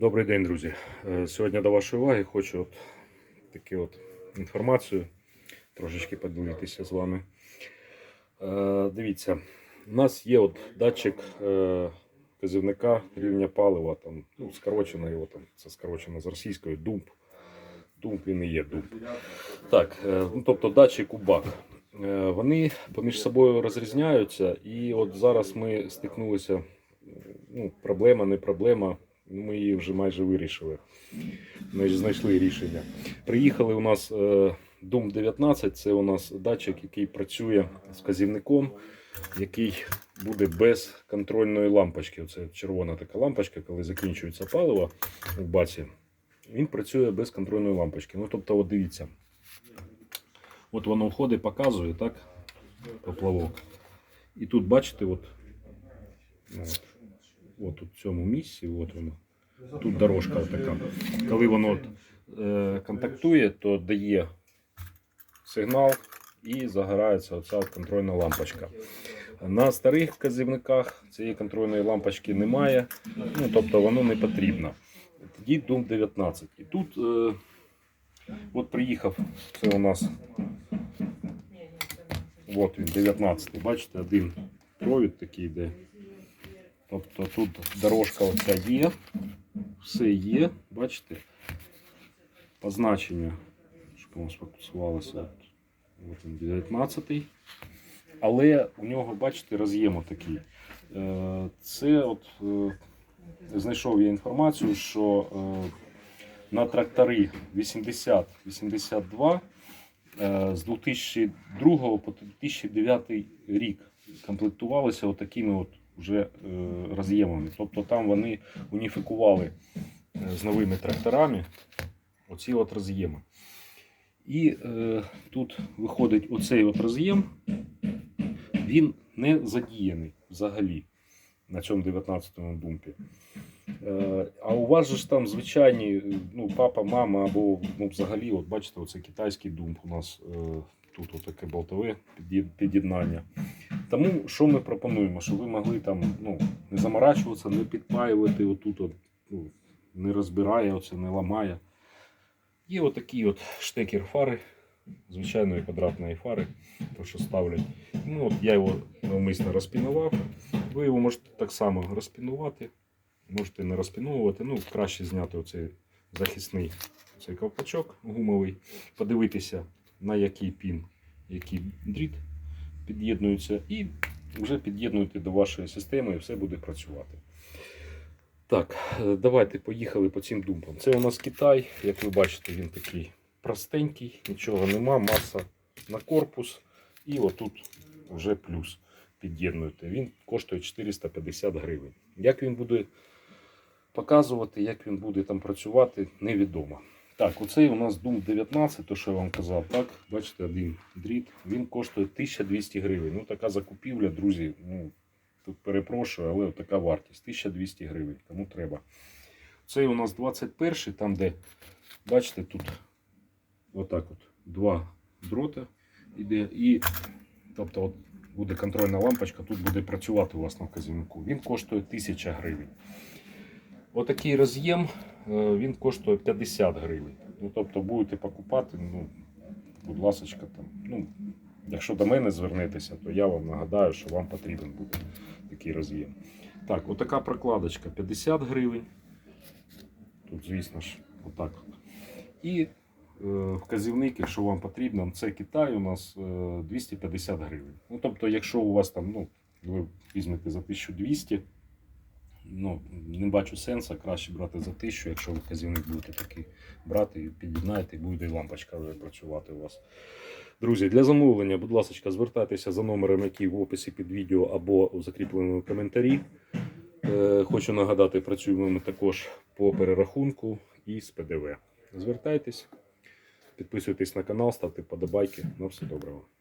Добрий день, друзі. Е, Сьогодні до вашої уваги хочу от таку от інформацію трошечки поділитися з вами. Е, Дивіться, у нас є от датчик е, казівника рівня палива, там, ну, скорочено його там, це скорочено з російської думп. Думп він і є думп. Так, ну, тобто датчик УБАК. Е, Вони поміж собою розрізняються, і от зараз ми стикнулися. Ну, проблема, не проблема. Ми її вже майже вирішили. Ми знайшли рішення. Приїхали у нас е, Дум 19, це у нас датчик, який працює з вказівником, який буде без контрольної лампочки. Оце червона така лампочка, коли закінчується паливо в баці. Він працює без контрольної лампочки. Ну, тобто, от дивіться. От воно входить, показує, так? Поплавок. І тут, бачите, от, от, от у цьому місці, от воно. Тут дорожка така. Коли воно е, контактує, то дає сигнал і загорається оця контрольна лампочка. На старих вказівниках цієї контрольної лампочки немає, ну, тобто воно не потрібно. Тоді Doom 19. І тут е, от приїхав, це у нас от він, 19. Бачите, один провід такий йде. Тобто тут дорожка оця є, все є, бачите, позначення, щоб воно сфокусувалося. От, він 19 Але у нього, бачите, роз'єм такий. Е, Це от е, знайшов я інформацію, що е, на трактори 80-82 е, з 2002 по 2009 рік комплектувалися отакими от вже е, роз'ємами. Тобто там вони уніфікували е, з новими тракторами оці от роз'єми. І е, тут виходить оцей от роз'єм, він не задіяний взагалі на цьому 19-му бумпі. Е, а у вас же ж там звичайні е, ну, папа, мама або ну, взагалі, от бачите, оце китайський думп у нас е, тут отаке болтове під'єд- під'єднання. Тому що ми пропонуємо, щоб ви могли там ну, не заморачуватися, не підпаювати отут, от, ну, не розбирає, оце, не ламає. Є отакий от штекер фари, звичайної квадратної фари, то що ставлять. Ну, от я його навмисно розпінував. Ви його можете так само розпінувати, можете не розпіновувати. Ну, краще зняти оцей захисний цей ковпачок гумовий, подивитися, на який пін, який дріт під'єднуються і вже під'єднуєте до вашої системи і все буде працювати. Так, е, давайте поїхали по цим думпам. Це у нас Китай, як ви бачите, він такий простенький, нічого нема, маса на корпус. І отут вже плюс під'єднуєте. Він коштує 450 гривень. Як він буде показувати, як він буде там працювати, невідомо. Так, оцей у нас Doom 19, то що я вам казав, так, бачите, один дріт, він коштує 1200 гривень. Ну, така закупівля, друзі, ну, тут перепрошую, але така вартість 1200 гривень, кому треба. Цей у нас 21, там де, бачите, тут отак от два дрота іде, і тобто от буде контрольна лампочка, тут буде працювати у вас на вказівнику. Він коштує 1000 гривень. Отакий роз'єм е, він коштує 50 гривень. Ну, тобто будете покупати, ну, будь ласка, там. Ну, якщо до мене звернетеся, то я вам нагадаю, що вам потрібен буде такий роз'єм. Так, отака прокладочка 50 гривень. Тут, звісно ж, отак. І е, вказівник, якщо вам потрібно, це Китай у нас е, 250 гривень. Ну, тобто, якщо у вас там, ну, ви візьмете за 1200, ну, не бачу сенсу, краще брати за 1000, якщо ви вказівник будете такий брати, і під'єднаєте, і буде і лампочка вже працювати у вас. Друзі, для замовлення, будь ласка, звертайтеся за номером, який в описі під відео або у закріпленому коментарі. Е, Хочу нагадати, працюємо ми також по перерахунку і з ПДВ. Звертайтесь, підписуйтесь на канал, ставте подобайки. На все доброго.